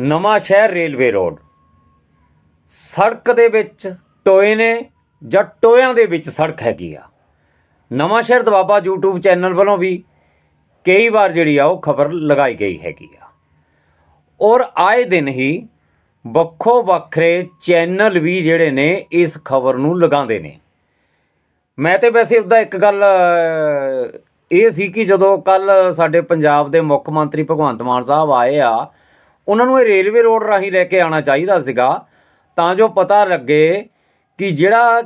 ਨਵਾਂ ਸ਼ਹਿਰ railway road. ਸੜਕ ਦੇ ਵਿੱਚ ਟੋਏ ਨੇ ਜਾਂ ਟੋਇਆਂ ਦੇ ਵਿੱਚ ਸੜਕ ਹੈਗੀ ਆ। ਨਵਾਂ ਸ਼ਹਿਰ ਦਵਾਬਾ YouTube ਚੈਨਲ ਵੱਲੋਂ ਵੀ ਕਈ ਵਾਰ ਜਿਹੜੀ ਆ ਉਹ ਖਬਰ ਲਗਾਈ ਗਈ ਹੈਗੀ ਆ। ਔਰ ਆਏ ਦਿਨ ਹੀ ਵੱਖੋ ਵੱਖਰੇ ਚੈਨਲ ਵੀ ਜਿਹੜੇ ਨੇ ਇਸ ਖਬਰ ਨੂੰ ਲਗਾਉਂਦੇ ਨੇ। ਮੈਂ ਤੇ ਵੈਸੇ ਉਹਦਾ ਇੱਕ ਗੱਲ ਇਹ ਸੀ ਕਿ ਜਦੋਂ ਕੱਲ ਸਾਡੇ ਪੰਜਾਬ ਦੇ ਮੁੱਖ ਮੰਤਰੀ ਭਗਵੰਤ ਮਾਨ ਸਾਹਿਬ ਆਏ ਆ ਉਹਨਾਂ ਨੂੰ ਇਹ ਰੇਲਵੇ ਰੋਡ ਰਾਹੀਂ ਲੈ ਕੇ ਆਉਣਾ ਚਾਹੀਦਾ ਸੀਗਾ, ਤਾਂ ਜੋ ਪਤਾ ਲੱਗੇ ਕਿ ਜਿਹੜਾ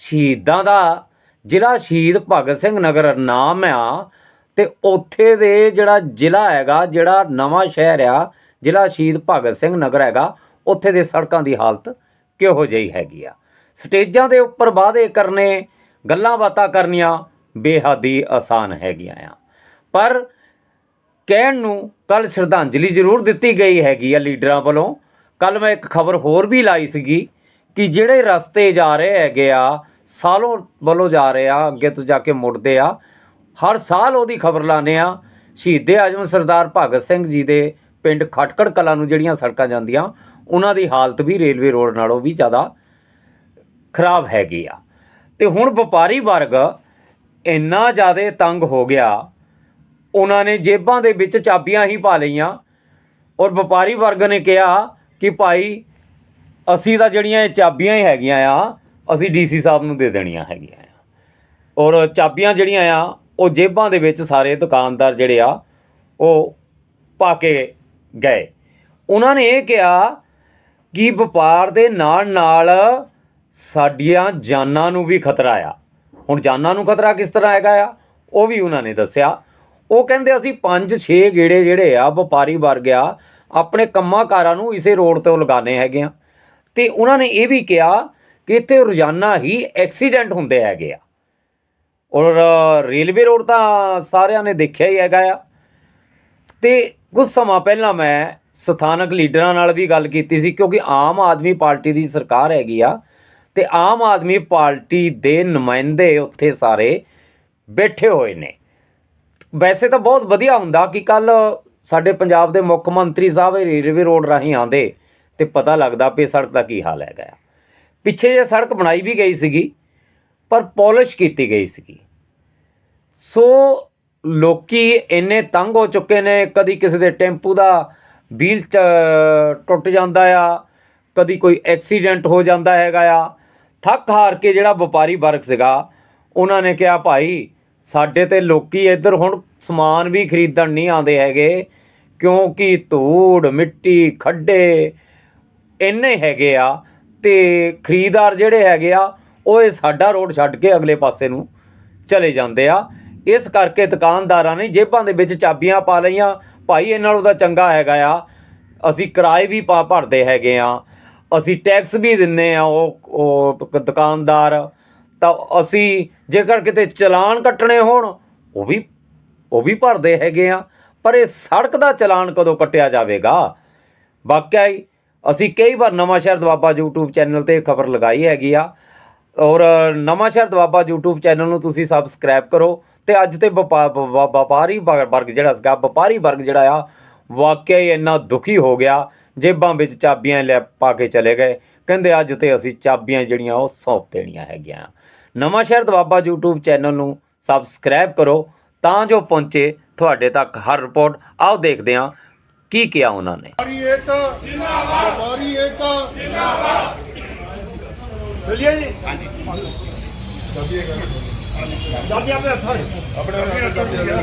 ਸ਼ਹੀਦਾਂ ਦਾ ਜ਼ਿਲ੍ਹਾ ਸ਼ਹੀਦ ਭਗਤ ਸਿੰਘ ਨਗਰ ਨਾਮ ਆ, ਤੇ ਉੱਥੇ ਦੇ ਜਿਹੜਾ ਜ਼ਿਲ੍ਹਾ ਹੈਗਾ, ਜਿਹੜਾ ਨਵਾਂ ਸ਼ਹਿਰ ਆ, ਜ਼ਿਲ੍ਹਾ ਸ਼ਹੀਦ ਭਗਤ ਸਿੰਘ ਨਗਰ ਹੈਗਾ, ਉੱਥੇ ਦੇ ਸੜਕਾਂ ਦੀ ਹਾਲਤ ਕਿਹੋ ਜਿਹੀ ਹੈਗੀ ਆ। ਸਟੇਜਾਂ ਦੇ ਉੱਪਰ ਵਾਅਦੇ ਕਰਨੇ, ਗੱਲਾਂ ਬਾਤਾਂ ਕਰਨੀਆਂ ਬੇਹੱਦ ਹੀ ਆਸਾਨ ਹੈਗੀਆਂ ਆ। ਪਰ ਕਹਿਣ ਨੂੰ ਕੱਲ ਸ਼ਰਧਾਂਜਲੀ ਜ਼ਰੂਰ ਦਿੱਤੀ ਗਈ ਹੈਗੀ ਆ ਲੀਡਰਾਂ ਵੱਲੋਂ। ਕੱਲ ਮੈਂ ਇੱਕ ਖਬਰ ਹੋਰ ਵੀ ਲਾਈ ਸੀਗੀ ਕਿ ਜਿਹੜੇ ਰਸਤੇ ਜਾ ਰਹੇ ਹੈਗੇ ਆ, ਸਾਲੋਂ ਵੱਲੋਂ ਜਾ ਰਹੇ ਆ, ਅੱਗੇ ਤੋਂ ਜਾ ਕੇ ਮੁੜਦੇ ਆ, ਹਰ ਸਾਲ ਉਹਦੀ ਖਬਰ ਲਾਉਂਦੇ ਆ। ਸ਼ਹੀਦੇ ਆਜਮ ਸਰਦਾਰ ਭਗਤ ਸਿੰਘ ਜੀ ਦੇ ਪਿੰਡ ਖਟਕੜ ਕਲਾ ਨੂੰ ਜਿਹੜੀਆਂ ਸੜਕਾਂ ਜਾਂਦੀਆਂ, ਉਹਨਾਂ ਦੀ ਹਾਲਤ ਵੀ ਰੇਲਵੇ ਰੋਡ ਨਾਲੋਂ ਵੀ ਜ਼ਿਆਦਾ ਖਰਾਬ ਹੈਗੀ ਆ। ਤੇ ਹੁਣ ਵਪਾਰੀ ਵਰਗ ਇੰਨਾ ਜ਼ਿਆਦਾ ਤੰਗ ਹੋ ਗਿਆ ਉਹਨਾਂ ਨੇ ਜੇਬਾਂ ਦੇ ਵਿੱਚ ਚਾਬੀਆਂ ਹੀ ਪਾ ਲਈਆਂ। ਔਰ ਵਪਾਰੀ ਵਰਗ ਨੇ ਕਿਹਾ ਕਿ ਭਾਈ, ਅਸੀਂ ਤਾਂ ਜਿਹੜੀਆਂ ਇਹ ਚਾਬੀਆਂ ਹੀ ਹੈਗੀਆਂ ਆ, ਅਸੀਂ ਡੀਸੀ ਸਾਹਿਬ ਨੂੰ ਦੇ ਦੇਣੀਆਂ ਹੈਗੀਆਂ ਆ। ਔਰ ਚਾਬੀਆਂ ਜਿਹੜੀਆਂ ਆ, ਉਹ ਜੇਬਾਂ ਦੇ ਵਿੱਚ ਸਾਰੇ ਦੁਕਾਨਦਾਰ ਜਿਹੜੇ ਆ, ਉਹ ਪਾ ਕੇ ਗਏ। ਉਹਨਾਂ ਨੇ ਇਹ ਕਿਹਾ ਕਿ ਵਪਾਰ ਦੇ ਨਾਲ ਨਾਲ ਸਾਡੀਆਂ ਜਾਨਾਂ ਨੂੰ ਵੀ ਖਤਰਾ ਆ। ਹੁਣ ਜਾਨਾਂ ਨੂੰ ਖਤਰਾ ਕਿਸ ਤਰ੍ਹਾਂ ਹੈਗਾ ਆ? ਉਹ ਵੀ ਉਹਨਾਂ ਨੇ ਦੱਸਿਆ। ਉਹ ਕਹਿੰਦੇ ਅਸੀਂ 5-6 ਗੇੜੇ ਜਿਹੜੇ ਆ, ਵਪਾਰੀ ਵਰਗ ਆ, ਆਪਣੇ ਕੰਮਾਂ ਕਾਰਾਂ ਨੂੰ ਇਸੇ ਰੋਡ ਤੋਂ ਲਗਾਣੇ ਹੈਗੇ ਆ। ਤੇ ਉਹਨਾਂ ਨੇ ਇਹ ਵੀ ਕਿਹਾ ਕਿ ਇੱਥੇ ਰੋਜ਼ਾਨਾ ਹੀ ਐਕਸੀਡੈਂਟ ਹੁੰਦੇ ਹੈਗੇ ਆ। ਔਰ ਰੇਲਵੇ ਰੋਡ ਤਾਂ ਸਾਰਿਆਂ ਨੇ ਦੇਖਿਆ ਹੀ ਹੈਗਾ ਆ। ਤੇ ਕੁਝ ਸਮਾਂ ਪਹਿਲਾਂ ਮੈਂ ਸਥਾਨਕ ਲੀਡਰਾਂ ਨਾਲ ਵੀ ਗੱਲ ਕੀਤੀ ਸੀ, ਕਿਉਂਕਿ ਆਮ ਆਦਮੀ ਪਾਰਟੀ ਦੀ ਸਰਕਾਰ ਹੈਗੀ ਆ ਤੇ ਆਮ ਆਦਮੀ ਪਾਰਟੀ ਦੇ ਨੁਮਾਇੰਦੇ ਉੱਥੇ ਸਾਰੇ ਬੈਠੇ ਹੋਏ ਨੇ। ਵੈਸੇ ਤਾਂ ਬਹੁਤ ਵਧੀਆ ਹੁੰਦਾ ਕਿ ਕੱਲ ਸਾਡੇ ਪੰਜਾਬ ਦੇ ਮੁੱਖ ਮੰਤਰੀ ਸਾਹਿਬ ਰੇਲਵੇ ਰੋਡ ਰਾਹੀਂ ਆਂਦੇ ਤੇ ਪਤਾ ਲੱਗਦਾ ਵੀ ਇਹ ਸੜਕ ਦਾ ਕੀ ਹਾਲ ਹੈਗਾ ਆ। ਪਿੱਛੇ ਜੇ ਸੜਕ ਬਣਾਈ ਵੀ ਗਈ ਸੀਗੀ, ਪਰ ਪਾਲਿਸ਼ ਕੀਤੀ ਗਈ ਸੀਗੀ। ਸੋ ਲੋਕੀ ਇੰਨੇ ਤੰਗ ਹੋ ਚੁੱਕੇ ਨੇ, ਕਦੀ ਕਿਸੇ ਦੇ ਟੈਂਪੂ ਦਾ ਵੀਲ ਚ- ਟੁੱਟ ਜਾਂਦਾ ਆ, ਕਦੀ ਕੋਈ ਐਕਸੀਡੈਂਟ ਹੋ ਜਾਂਦਾ ਹੈਗਾ ਆ। ਥੱਕ ਹਾਰ ਕੇ ਜਿਹੜਾ ਵਪਾਰੀ ਵਰਗ ਸੀਗਾ, ਉਹਨਾਂ ਨੇ ਕਿਹਾ, ਭਾਈ ਸਾਡੇ ਤੇ ਲੋਕੀ ਇੱਧਰ ਹੁਣ ਸਮਾਨ ਵੀ ਖਰੀਦਣ ਨਹੀਂ ਆਉਂਦੇ ਹੈਗੇ, ਕਿਉਂਕਿ ਧੂੜ, ਮਿੱਟੀ, ਖੱਡੇ ਇੰਨੇ ਹੈਗੇ ਆ ਤੇ ਖਰੀਦਦਾਰ ਜਿਹੜੇ ਹੈਗੇ ਆ, ਉਹ ਇਹ ਸਾਡਾ ਰੋਡ ਛੱਡ ਕੇ ਅਗਲੇ ਪਾਸੇ ਨੂੰ ਚਲੇ ਜਾਂਦੇ ਆ। ਇਸ ਕਰਕੇ ਦੁਕਾਨਦਾਰਾਂ ਨੇ ਜੇਬਾਂ ਦੇ ਵਿੱਚ ਚਾਬੀਆਂ ਪਾ ਲਈਆਂ। ਭਾਈ, ਇਹਨਾਂ ਨਾਲੋਂ ਤਾਂ ਚੰਗਾ ਹੈਗਾ ਆ। ਅਸੀਂ ਕਿਰਾਏ ਵੀ ਪਾ ਭਰਦੇ ਹੈਗੇ ਆ। ਅਸੀਂ ਟੈਕਸ ਵੀ ਦਿੰਨੇ ਆ ਉਹ ਉਹ ਦੁਕਾਨਦਾਰ। ਤਾਂ ਅਸੀਂ ਜੇਕਰ ਕਿਤੇ ਚਲਾਨ ਕੱਟਣੇ ਹੋਣ, ਉਹ ਵੀ ਉਹ ਵੀ ਭਰਦੇ ਹੈਗੇ ਆ। ਪਰ ਇਹ ਸੜਕ ਦਾ ਚਲਾਨ ਕਦੋਂ ਕੱਟਿਆ ਜਾਵੇਗਾ? ਵਾਕਿਆ ਹੀ ਅਸੀਂ ਕਈ ਵਾਰ ਨਵਾਂ ਸ਼ਹਿਰ ਦਵਾਬਾ YouTube ਚੈਨਲ ਤੇ ਖਬਰ ਲਗਾਈ ਹੈਗੀ ਆ। ਔਰ ਨਵਾਂ ਸ਼ਹਿਰ ਦਵਾਬਾ YouTube ਚੈਨਲ ਨੂੰ ਤੁਸੀਂ ਸਬਸਕ੍ਰਾਈਬ ਕਰੋ ਤੇ ਅੱਜ ਤੇ ਵਪਾ- ਵ- ਵਪਾਰੀ ਵ- ਵਰਗ ਜਿਹੜਾ ਸੀਗਾ, ਵਪਾਰੀ ਵਰਗ ਜਿਹੜਾ ਆ, ਵਾਕਿਆ ਹੀ ਇੰਨਾ ਦੁਖੀ ਹੋ ਗਿਆ। ਜੇਬਾਂ ਵਿੱਚ ਚਾਬੀਆਂ ਲੈ ਪਾ ਕੇ ਚਲੇ ਗਏ। ਕਹਿੰਦੇ ਅੱਜ ਤੇ ਅਸੀਂ ਚਾਬੀਆਂ ਜਿਹੜੀਆਂ ਉਹ ਸੌਂਪ ਦੇਣੀਆਂ ਹੈਗੀਆਂ। ਨਵਾਂ ਸ਼ਹਿਰ ਦਵਾਬਾ YouTube ਚੈਨਲ ਨੂੰ ਸਬਸਕ੍ਰਾਈਬ ਕਰੋ ਤਾਂ ਜੋ ਪਹੁੰਚੇ ਤੁਹਾਡੇ ਤੱਕ ਹਰ ਰਿਪੋਰਟ ਆਓ ਦੇਖਦੇ ਹਾਂ ਕੀ ਕਿਹਾ ਉਹਨਾਂ ਨੇ। ਵਪਾਰੀ ਏਕਤਾ ਜਿੰਦਾਬਾਦ ਵਪਾਰੀ ਏਕਤਾ। ਚੱਲੀਏ ਜੀ। ਹਾਂਜੀ। ਚਾਬੀ ਆਪਣੇ ਹੱਥਾਂ ਆਪਣੇ ਆਪਣੇ ਕਰਦੇ ਰੇਲਵੇ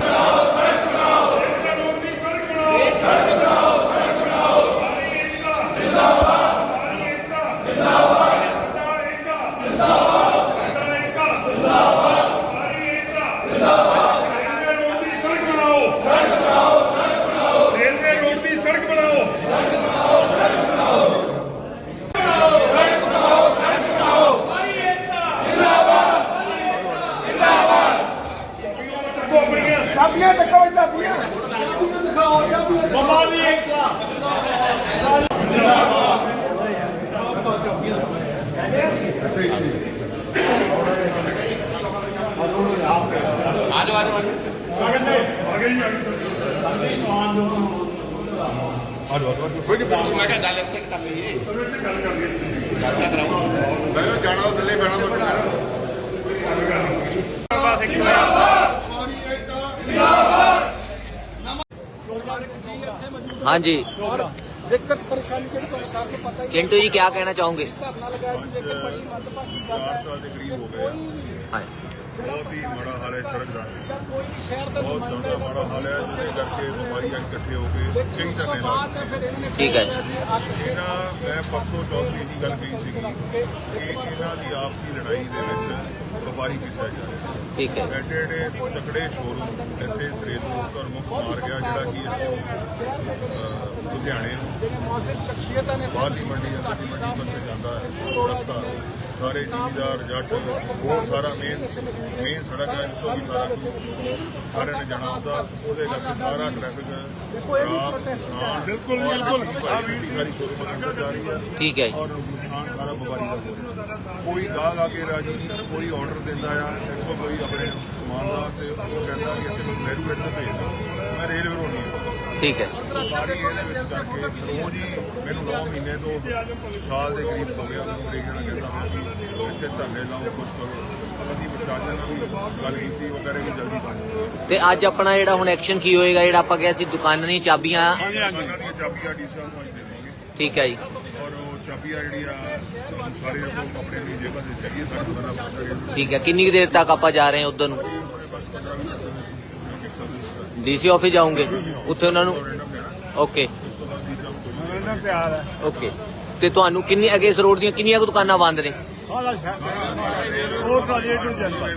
ہاں جی۔ چنٹو جی کیا کہنا چاہوں گے؟ ہاں۔ ਬਹੁਤ ਹੀ ਮਾੜਾ ਹਾਲ ਹੈ ਸੜਕ ਦਾ। ਬਹੁਤ ਜ਼ਿਆਦਾ ਮਾੜਾ ਹਾਲ ਹੈ ਜਿਹਦੇ ਕਰਕੇ ਬਿਮਾਰੀਆਂ ਇਕੱਠੇ ਹੋ ਕੇ ਕਈ ਤਰ੍ਹਾਂ ਦੇ ਠੀਕ ਹੈ ਇਹਨਾਂ ਮੈਂ ਪਰਸੋਂ ਚੌਥੀ ਦੀ ਗੱਲ ਕਹੀ ਸੀਗੀ ਕਿ ਇਹਨਾਂ ਦੀ ਆਪਸੀ ਲੜਾਈ ਦੇ ਵਿੱਚ ਵਪਾਰੀ ਕੀਤਾ ਜਾ ਰਿਹਾ ਠੀਕ ਹੈ। ਬੈਟੇਡੇ ਤਕੜੇ ਸ਼ੋਰੂਮ ਇੱਥੇ ਸਰੇਦੂ ਧਰਮੁਖ ਮਾਰ ਗਿਆ ਜਿਹੜਾ ਕਿ ਲੁਧਿਆਣੇ ਨੂੰ ਬਾਹਰਲੀ ਮੰਡੀ ਜਾਂ ਮੰਡੀ ਜਾਂਦਾ ਰਸਤਾ ਸਾਰੇ ਜ਼ਿਮੀਦਾਰ ਜੱਟ ਉਹ ਸਾਰਾ ਮੇਨ ਮੇਨ ਸੜਕ ਹੈ ਜਿੱਥੋਂ ਵੀ ਸਾਰਾ ਸਾਰੇ ਨੇ ਜਾਣਾ ਹੁੰਦਾ ਉਹਦੇ ਕਰਕੇ ਸਾਰਾ ਟ੍ਰੈਫਿਕ ਬਿਲਕੁਲ ਬਿਲਕੁਲ। ਠੀਕ ਹੈ ਔਰ ਨੁਕਸਾਨ ਸਾਰਾ ਵਪਾਰੀ ਦਾ ਕੋਈ ਗਾਹ ਆ ਕੇ ਰਾਜੀ ਨਹੀਂ ਕੋਈ ਆਰਡਰ ਦਿੰਦਾ ਆ ਇੱਥੋਂ ਕੋਈ ਆਪਣੇ ਸਮਾਨ ਦਾ ਤੇ ਉਹ ਕਹਿੰਦਾ ਕਿ ਇੱਥੇ ਮੈਨੂੰ ਵੈਰੂ ਰੇਟ ਭੇਜ ਦਿਓ। ਮੈਂ ਰੇਲਵੇ ਰੇਲ ਵਿਰੋਣੀ ਠੀਕ ਹੈ। ਤੇ ਅੱਜ ਆਪਣਾ ਜਿਹੜਾ ਹੁਣ ਐਕਸ਼ਨ ਕੀ ਹੋਏਗਾ ਜਿਹੜਾ ਆਪਾਂ ਕਿਹਾ ਸੀ ਦੁਕਾਨਾਂ ਦੀਆਂ ਚਾਬੀਆਂ? ਠੀਕ ਹੈ ਜੀ। ਔਰ ਉਹ ਜਿਹੜੀ ਆ ਸਾਰੇ ਲੋਕ ਆਪਣੇ ਜੇਬਾਂ ਦੇ ਚਾਹੀਏ ਸਾਨੂੰ ਪਤਾ ਠੀਕ ਹੈ ਕਿੰਨੀ ਦੇਰ ਤੱਕ ਆਪਾਂ ਜਾ ਰਹੇ ਹਾਂ ਉਧਰ ਨੂੰ? ਡੀਸੀ ਆਫਿਸ ਜਾਓਗੇ? ਉੱਥੇ ਉਹਨਾਂ ਨੂੰ? ਓਕੇ। ਇਹਨਾਂ ਪਿਆਰ ਹੈ ਓਕੇ। ਤੇ ਤੁਹਾਨੂੰ ਕਿੰਨੀ ਅਗੇ ਇਸ ਰੋਡ ਦੀਆਂ ਕਿੰਨੀਆਂ ਕੁ ਦੁਕਾਨਾਂ ਬੰਦ ਨੇ? ਸਾਰਾ ਸ਼ਹਿਰ ਉਹ ਤਾਂ ਜੇ ਟੂ ਜਾਂਦਾ।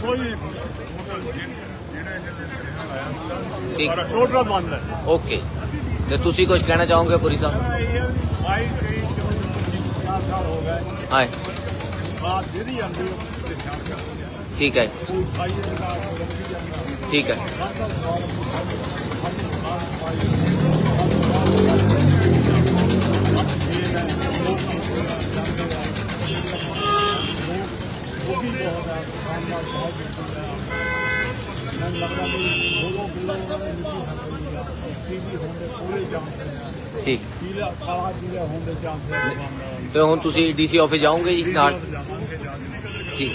ਕੋਈ ਠੀਕ। ਟੋਟਲ ਬੰਦ ਹੈ। ਓਕੇ। ਤੇ ਤੁਸੀਂ ਕੁਝ ਕਹਿਣਾ ਚਾਹੋਗੇ ਪੁਰੀ ਸਾਹਿਬ? ਭਾਈ ਸਾਲ ਹੋ ਗਏ। ਬਾਤ ਜਿਹੜੀ ਆਂਦੀ ਉਹ ਤੇ ਜਾਂਦੀ ਹੈ ਠੀਕ ਹੈ। ਠੀਕ ਹੈ। ਠੀਕ। ਤੇ ਹੁਣ ਤੁਸੀਂ ਡੀਸੀ ਆਫਿਸ ਜਾਓਗੇ ਜੀ ਨਾਲ? ਠੀਕ।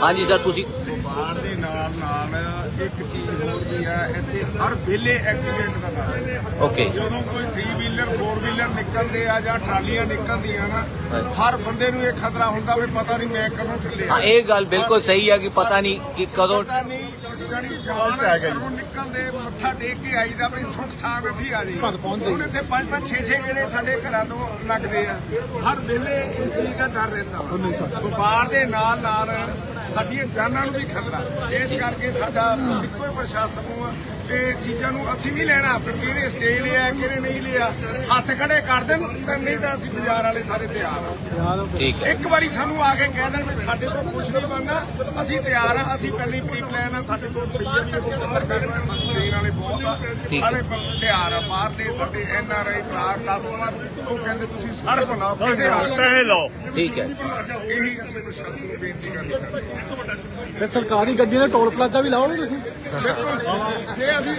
ਹਾਂਜੀ ਸਰ ਤੁਸੀਂ ਬਾਹਰ ਦੇ ਨਾਲ ਨਾਲ ਇੱਕ ਚੀਜ਼ ਹੋਰ ਵੀ ਹੈ ਇੱਥੇ ਹਰ ਵੇਲੇ ਐਕਸੀਡੈਂਟ ਦਾ ਹੈ। ਓਕੇ। ਜਦੋਂ ਕੋਈ 3 ਵੀਲਰ 4 ਵੀਲਰ ਨਿਕਲਦੇ ਆ ਜਾਂ ਟਰਾਲੀਆਂ ਨਿਕਲਦੀਆਂ ਨਾ ਹਾਂਜੀ। ਹਰ ਬੰਦੇ ਨੂੰ ਇਹ ਖਤਰਾ ਹੁੰਦਾ ਵੀ ਪਤਾ ਨਹੀਂ ਮੈਂ ਕਦੋਂ ਥੱਲੇ ਹਾਂ ਇਹ ਗੱਲ ਬਿਲਕੁਲ ਸਹੀ ਹੈ ਕਿ ਪਤਾ ਨਹੀਂ ਕਿ ਕਦੋਂ ਪਤਾ ਨਹੀਂ ਜਾਨੀ ਸ਼ਾਨ ਨੂੰ ਨਿਕਲਦੇ ਮੱਥਾ ਟੇਕ ਕੇ ਆਈਦਾ ਵੀ ਸੁੱਖ ਸਾਗ ਅਸੀਂ ਆ ਜੀ ਹੁਣ ਇੱਥੇ ਪੰਜ ਪੰਜ 6 6 ਜਿਹੜੇ ਸਾਡੇ ਘਰਾਂ ਤੋਂ ਲੱਗਦੇ ਆ। ਹਰ ਵੇਲੇ ਇਸ ਚੀਜ਼ ਦਾ ਡਰ ਰਹਿੰਦਾ। ਵਪਾਰ ਦੇ ਨਾਲ ਨਾਲ ਸਾਡੀਆਂ ਜਾਨਾਂ ਨੂੰ ਵੀ ਖਤਰਾ। ਇਸ ਕਰਕੇ ਸਾਡਾ ਇੱਕੋ ਹੀ ਪ੍ਰਸ਼ਾਸਨ ਨੂੰ ਆ ਤੇ ਚੀਜ਼ਾਂ ਨੂੰ ਅਸੀਂ ਨਹੀਂ ਲੈਣਾ। ਵੀ ਕਿਹੜੇ ਸਟੇਜ ਲਿਆ ਕਿਹੜੇ ਨਹੀਂ ਲਿਆ। ਹੱਥ ਖੜੇ ਕਰ ਦੇਣ ਤੇ ਨਹੀਂ ਤਾਂ ਅਸੀਂ ਬਾਜ਼ਾਰ ਵਾਲੇ ਸਾਰੇ ਤਿਆਰ ਆ। ਠੀਕ ਹੈ। ਇੱਕ ਵਾਰੀ ਸਾਨੂੰ ਆ ਕੇ ਕਹਿ ਦੇਣ ਵੀ ਸਾਡੇ ਤੋਂ ਕੁਝ ਨਹੀਂ ਬਣਨਾ। ਅਸੀਂ ਤਿਆਰ ਆ ਅਸੀਂ ਪਹਿਲੀ ਪ੍ਰੀ ਪਲਾਨ ਆ ਸਾਡੇ ਕੋਲ ਦੇਣ ਵਾਲੇ ਬਹੁਤ ਆ। ਸਾਰੇ ਬੰਦੇ ਤਿਆਰ ਆ। ਬਾਹਰ ਦੇ ਸਾਡੇ ਐਨ ਆਰ ਆਈ ਭਰਾ ਕਸਟਮਰ ਉਹ ਕਹਿੰਦੇ ਤੁਸੀਂ ਸੜਕ ਬਣਾਓ ਕਿਸੇ ਪੈਸੇ ਲਓ। ਠੀਕ ਹੈ। ਇਹੀ ਅਸੀਂ ਪ੍ਰਸ਼ਾਸਨ ਨੂੰ ਬੇਨਤੀ ਕਰਨੀ ਚਾਹੁੰਦੇ ਤੇ ਸਰਕਾਰੀ ਗੱਡੀਆਂ ਦਾ ਟੋਲ ਪਲਾਜ਼ਾ ਵੀ ਲਾਓਗੇ ਤੁਸੀਂ? ਜੇ ਅਸੀਂ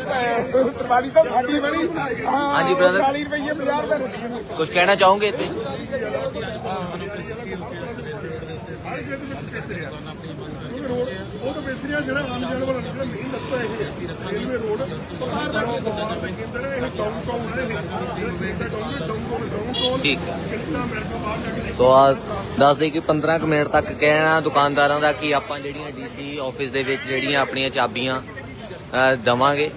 ਤਰਵਾਲੀ ਤਾਂ ਸਾਡੀ ਬਣੀ ਹਾਂਜੀ, brother। 40 ਰੁਪਏ ਬਾਜ਼ਾਰ ਦਾ ਰੁਕੀ ਕੁਝ ਕਹਿਣਾ ਚਾਹੋਗੇ ਇੱਥੇ? ਉਹ ਤਾਂ ਬੇਸਰੀਆ ਜਿਹੜਾ ਆਮ ਜਾਣ ਵਾਲਾ ਨਿਕਲ ਮੇਨ ਰਸਤਾ ਇਹ ਹੈ। ਰੇਲਵੇ ਰੋਡ ਬਾਹਰ ਦਾ ਕੇਂਦਰ ਇਹ ਟਾਊਨ ਟਾਊਨ ਹੈ ਇਹ ਟਾਊਨ ਟਾਊਨ ਟਾਊਨ ਠੀਕ। ਹੈ ਕਿੰਨਾ ਅਮਰੀਕਾ ਬਾਹਰ ਜਾ ਕੇ ਸੋ ਆ ਦੱਸਦੇ ਕਿ 15 ਕੁ ਮਿੰਟ ਤੱਕ ਕਹਿਣਾ ਦੁਕਾਨਦਾਰਾਂ ਦਾ ਕਿ ਆਪਾਂ ਜਿਹੜੀਆਂ ਡੀਸੀ ਆਫਿਸ ਦੇ ਵਿੱਚ ਜਿਹੜੀਆਂ ਆਪਣੀਆਂ ਚਾਬੀਆਂ ਅ, ਦਵਾਂਗੇ।